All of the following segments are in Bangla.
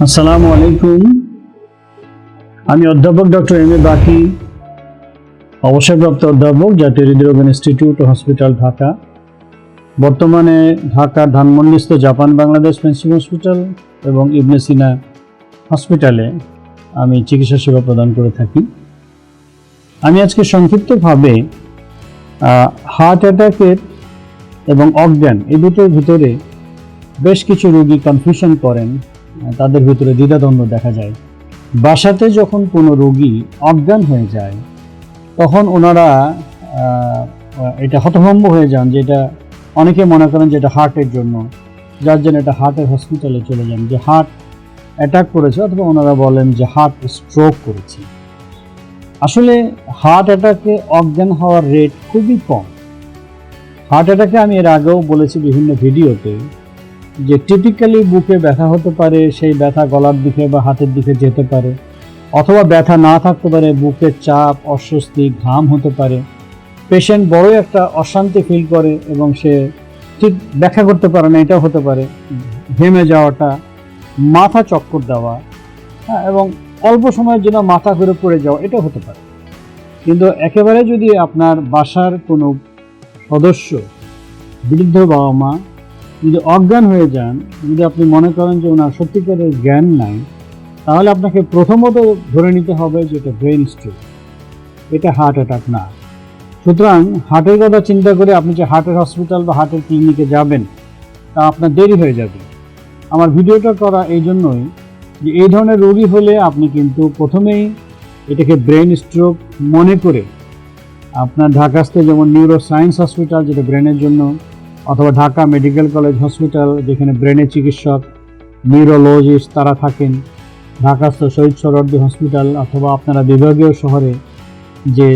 আসসালামু আলাইকুম। আমি অধ্যাপক ডক্টর এম এ বাকি, অবসরপ্রাপ্ত অধ্যাপক জাতীয় হৃদরোগ ইনস্টিটিউট, হসপিটাল, ঢাকা। বর্তমানে ঢাকা ধানমন্ডিস্থ জাপান, বাংলাদেশ পেন্সিল হসপিটাল এবং ইবনে সিনা হসপিটালে আমি চিকিৎসা সেবা প্রদান করে থাকি। আমি আজকে সংক্ষিপ্তভাবে হার্ট অ্যাটাকের এবং অজ্ঞান এই দুটোর ভিতরে বেশ কিছু রোগী কনফিউশন করেন। তাদের ভিতরে দ্বিধাদ্বন্দ্ব দেখা যায়। বাসাতে যখন কোনো রোগী অজ্ঞান হয়ে যায়, তখন ওনারা এটা হতভম্ব হয়ে যান যে এটা, অনেকে মনে করেন যে এটা হার্টের জন্য। যার জন্য এটা হার্টের হসপিটালে চলে যান যে হার্ট অ্যাটাক করেছে অথবা ওনারা বলেন যে হার্ট স্ট্রোক করেছে। আসলে হার্ট অ্যাটাকে অজ্ঞান হওয়ার রেট খুবই কম। হার্ট অ্যাটাকে আমি এর আগেও বলেছি বিভিন্ন ভিডিওতে যে টিপিক্যালি বুকে ব্যথা হতে পারে সেই ব্যথা গলার দিকে বা হাতের দিকে যেতে পারে। অথবা ব্যথা না থাকতে পারে বুকের চাপ অস্বস্তি ঘাম হতে পারে। পেশেন্ট বড়ই একটা অশান্তি ফিল করে এবং সে ঠিক ব্যাখ্যা করতে পারে না এটাও হতে পারে। ঘেমে যাওয়াটা মাথা চক্কর দেওয়া হ্যাঁ, এবং অল্প সময়ের জন্য মাথা ঘুরে পড়ে যাওয়া এটাও হতে পারে। কিন্তু একেবারে যদি আপনার বাসার কোনো সদস্য বৃদ্ধ বাবা মা যদি অজ্ঞান হয়ে যান, যদি আপনি মনে করেন যে ওনার সত্যিকারের জ্ঞান নাই, তাহলে আপনাকে প্রথমত ধরে নিতে হবে যে এটা ব্রেন স্ট্রোক এটা হার্ট অ্যাটাক না। সুতরাং হার্টের কথা চিন্তা করে আপনি যে হার্টের হসপিটাল বা হার্টের ক্লিনিকে যাবেন, তা আপনার দেরি হয়ে যাবে। আমার ভিডিওটা করা এই জন্যই যে এই ধরনের রোগী হলে আপনি কিন্তু প্রথমেই এটাকে ব্রেন স্ট্রোক মনে করে আপনার ঢাকাস্থ যেমন নিউরো সায়েন্স হসপিটাল যেটা ব্রেনের জন্য অথবা ঢাকা মেডিকেল কলেজ হসপিটাল, যেখানে ব্রেনের চিকিৎসক, নিউরোলজিস্ট তারা থাকেন। ঢাকাস্থ শহীদ সরদ্দি হসপিটাল অথবা আপনারা বিভাগীয় শহরে যে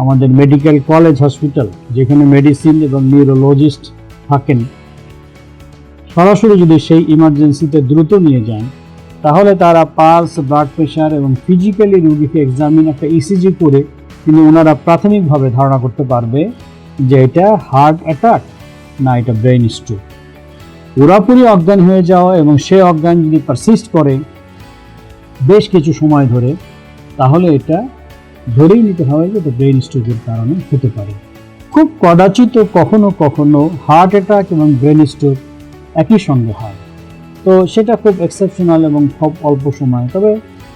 আমাদের মেডিকেল কলেজ হসপিটাল, যেখানে মেডিসিন এবং নিউরোলজিস্ট থাকেন। সরাসরি যদি সেই ইমার্জেন্সিতে দ্রুত নিয়ে যান, তাহলে তারা পালস, ব্লাড প্রেশার এবং ফিজিক্যালি রুগীকে এক্সামিন একটা ইসিজি করে কিন্তু ওনারা প্রাথমিকভাবে ধারণা করতে পারবে যে এটা হার্ট অ্যাটাক। না, এটা ব্রেন স্ট্রোক পুরাপুরি অজ্ঞান হয়ে যাওয়া এবং সে অজ্ঞান যদি পারসিস্ট করে বেশ কিছু সময় ধরে, তাহলে এটা ধরেই নিতে হবে যে এটা ব্রেন স্ট্রোকের কারণে হতে পারে। খুব কদাচিত কখনো কখনো হার্ট অ্যাটাক এবং ব্রেন স্ট্রোক একই সঙ্গে হয়। তো সেটা খুব এক্সেপশনাল এবং খুব অল্প সময়। তবে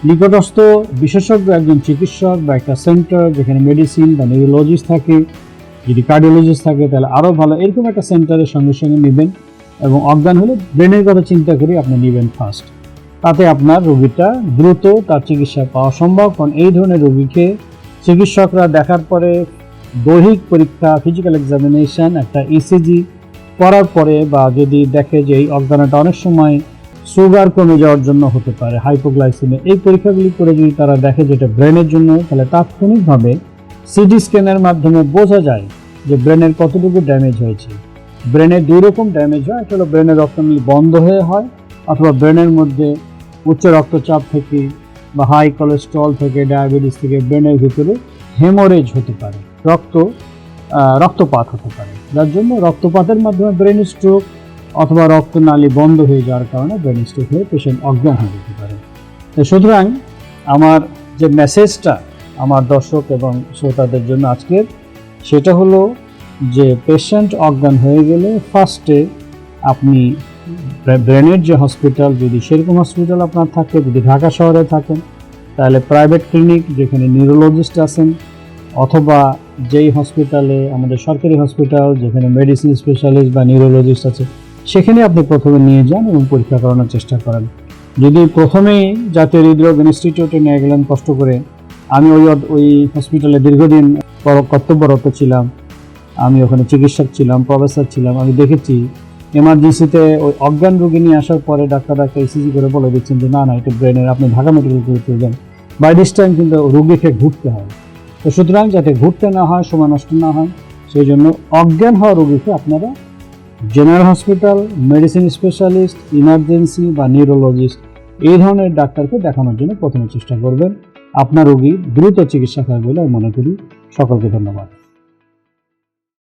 নিকটস্থ বিশেষজ্ঞ একজন চিকিৎসক বা একটা সেন্টার যেখানে মেডিসিন বা নিউরোলজিস্ট থাকে যদি কার্ডিওলজিস্ট থাকে, তাহলে আরও ভালো। এরকম একটা সেন্টারের সঙ্গে সঙ্গে নেবেন এবং অজ্ঞান হলে ব্রেনের কথা চিন্তা করে আপনি নেবেন ফার্স্ট তাতে আপনার রোগীটা দ্রুত তার চিকিৎসা পাওয়া সম্ভব, কারণ এই ধরনের রোগীকে চিকিৎসকরা দেখার পরে দৈহিক পরীক্ষা ফিজিক্যাল এক্সামিনেশন একটা ইসিজি করার পরে বা যদি দেখে যে এই অজ্ঞানটা অনেক সময় সুগার কমে যাওয়ার জন্য হতে পারে হাইপোগ্লাইসিমে এই পরীক্ষাগুলি করে যদি তারা দেখে যেটা ব্রেনের জন্য, তাহলে তাৎক্ষণিকভাবে সিটি স্ক্যানের মাধ্যমে বোঝা যায় যে ব্রেনের কতটুকু ড্যামেজ হয়েছে। ব্রেনের দুই রকম ড্যামেজ হয়, একটা হলো ব্রেনের রক্তনালী বন্ধ হয়ে হয়, অথবা ব্রেনের মধ্যে উচ্চ রক্তচাপ থেকে বা হাই কোলেস্ট্রল থেকে, ডায়াবেটিস থেকে ব্রেনের ভিতরে হেমোরেজ হতে পারে, রক্ত রক্তপাত হতে পারে। যার জন্য রক্তপাতের মাধ্যমে ব্রেন স্ট্রোক অথবা রক্তনালী বন্ধ হয়ে যাওয়ার কারণে ব্রেন স্ট্রোক হয়ে পেশেন্ট অজ্ঞান হয়ে যেতে পারে। তো সুতরাং আমার যে মেসেজটা আমার দর্শক এবং শ্রোতাদের জন্য আজকের, সেটা হলো যে পেশেন্ট অজ্ঞান হয়ে গেলে ফার্স্টে আপনি ব্রেনের যে হসপিটাল যদি সেরকম হসপিটাল আপনার থাকে, যদি ঢাকা শহরে থাকেন, তাহলে প্রাইভেট ক্লিনিক যেখানে নিউরোলজিস্ট আছেন, অথবা যেই হসপিটালে আমাদের সরকারি হসপিটাল যেখানে মেডিসিন স্পেশালিস্ট বা নিউরোলজিস্ট আছে, সেখানে আপনি প্রথমে নিয়ে যান এবং পরীক্ষা করানোর চেষ্টা করেন। যদি প্রথমেই জাতীয় হৃদরোগ ইনস্টিটিউটে নিয়ে গেলেন কষ্ট করে আমি ওই ওই হসপিটালে দীর্ঘদিন কর- কর্তব্যরত ছিলাম। আমি ওখানে চিকিৎসক ছিলাম প্রফেসর ছিলাম। আমি দেখেছি এমার্জেন্সিতে ওই অজ্ঞান রোগী নিয়ে আসার পরে ডাক্তার ডাক্তার ইসিজি করে বলে দিচ্ছেন যে, না না, এটা ব্রেনের আপনি ঢাকা মেডিকেল কলেজে যান। বাই দিস টাইম কিন্তু রোগীকে ঘুরতে হয়। তো সুতরাং যাতে ঘুরতে না হয়, সময় নষ্ট না হয়, সেই জন্য অজ্ঞান হওয়া রোগীকে আপনারা general hospital medicine specialist emergency বা নিউরোলজিস্ট এই ধরনের ডাক্তারকে দেখানোর জন্য প্রথমে চেষ্টা করবেন। আপনার রোগী দ্রুত চিকিৎসা হয় বলে আমি মনে করি সকলকে ধন্যবাদ।